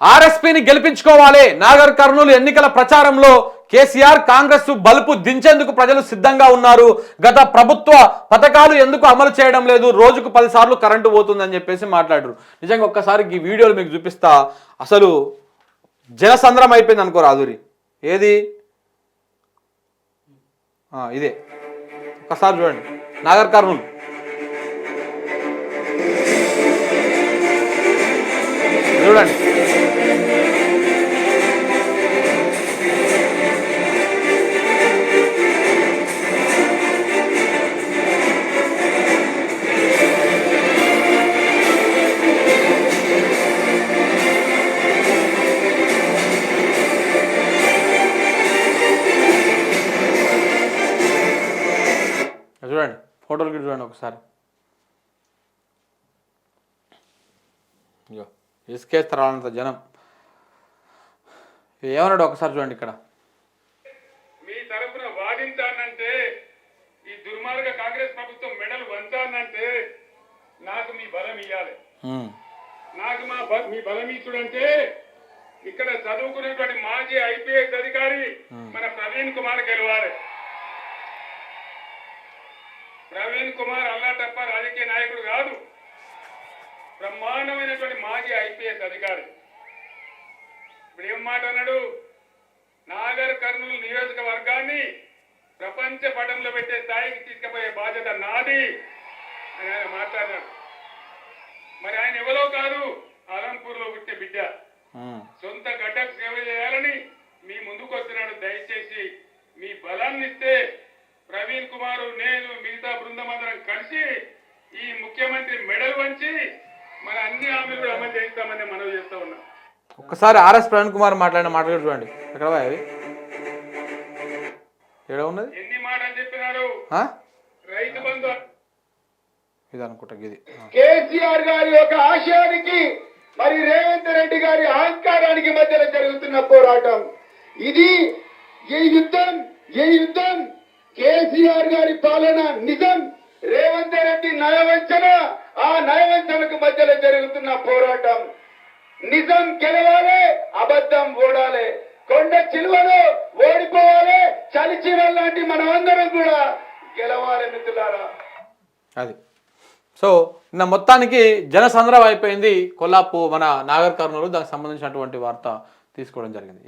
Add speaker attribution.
Speaker 1: ఆర్ఎస్పీని గెలిపించుకోవాలి. నాగర్ కర్నూలు ఎన్నికల ప్రచారంలో కేసీఆర్ కాంగ్రెస్ బలుపు దించేందుకు ప్రజలు సిద్ధంగా ఉన్నారు. గత ప్రభుత్వ పథకాలు ఎందుకు అమలు చేయడం లేదు? రోజుకు పదిసార్లు కరెంటు పోతుందని చెప్పేసి మాట్లాడారు. నిజంగా ఒక్కసారి ఈ వీడియోలు మీకు చూపిస్తా. అసలు జనసంద్రం అయిపోయింది అనుకో రాదురి. ఏది? ఇదే. ఒక్కసారి చూడండి. నాగర్ కర్నూలు. చూడండి. చూడండి ఫోటోలు చూడండి ఒకసారి. ఇగో ఇసుకేస్తారంత జనం. ఏమన్నాడు ఒకసారి చూడండి ఇక్కడ.
Speaker 2: మీ తరఫున వాదించానంటే ఈ దుర్మార్గ కాంగ్రెస్ ప్రభుత్వం మెడలు వంచానంటే నాకు మీ బలం ఇవ్వాలి నాకు మా మీ బలం ఇచ్చుడంటే ఇక్కడ చదువుకునేటువంటి మాజీ ఐపీఎస్ అధికారి మన ప్రవీణ్ కుమార్ గెలవాలి. ప్రవీణ్ కుమార్ అల్లా తప్ప రాజకీయ నాయకుడు కాదు. బ్రహ్మాండమైనటువంటి మాజీ ఐపీఎస్ అధికారి. ఇప్పుడు ఏం మాట అన్నాడు? నాగర్ కర్నూలు నియోజకవర్గాన్ని ప్రపంచ పటంలో పెట్టే స్థాయికి తీసుకుపోయే బాధ్యత నాది అని ఆయన మాట్లాడినాడు మరి ఆయన ఎవరో కాదు అలంపూర్లో పుట్టే బిడ్డ. సొంత గడ్డకు సేవ చేయాలని మీ ముందుకు వచ్చినాడు దయచేసి మీ బలాన్ని ఇస్తే ప్రవీణ్ కుమార్ నేను మిగతా బృందం అందరం కలిసి ఈ ముఖ్యమంత్రి మెడల్ వంచి మన అన్ని హామీలు కూడా అమలు చేయిస్తామని మనవి చేస్తా ఉన్నాం.
Speaker 1: ఒక్కసారి ఆర్ఎస్ ప్రవీణ్ కుమార్ మాట్లాడిన మాటలు చూడండి. ఎక్కడ అవి? ఏడ ఉన్నది?
Speaker 2: ఎన్ని మాటలు చెప్పినాడు
Speaker 1: ఆ?
Speaker 2: రైతు బంధు.
Speaker 1: ఇది అనుకుంటా ఇది.
Speaker 3: కేసీఆర్ గారి యొక్క ఆశయానికి మరి రేవంత్ రెడ్డి గారి అహంకారానికి మధ్యలో జరుగుతున్న పోరాటం. ఇది ఈ యుద్ధం? ఈ యుద్ధం? కేసీఆర్ గారి పాలన నిజం? రేవంత్ రెడ్డి నయవంచన? ఆ మధ్యలో జరుగుతున్న పోరాటం. నిజం గెలవాలి అబద్ధం ఓడాలి. కొండ చిలువలో ఓడిపోవాలి చలిచీర లాంటి మనమందరం కూడా గెలవాలి మిత్రులారా.
Speaker 1: అది. సో నిన్న మొత్తానికి జనసంద్రం అయిపోయింది కొల్లాపు మన నాగర్ కర్నూలు దానికి సంబంధించినటువంటి వార్త తీసుకోవడం జరిగింది.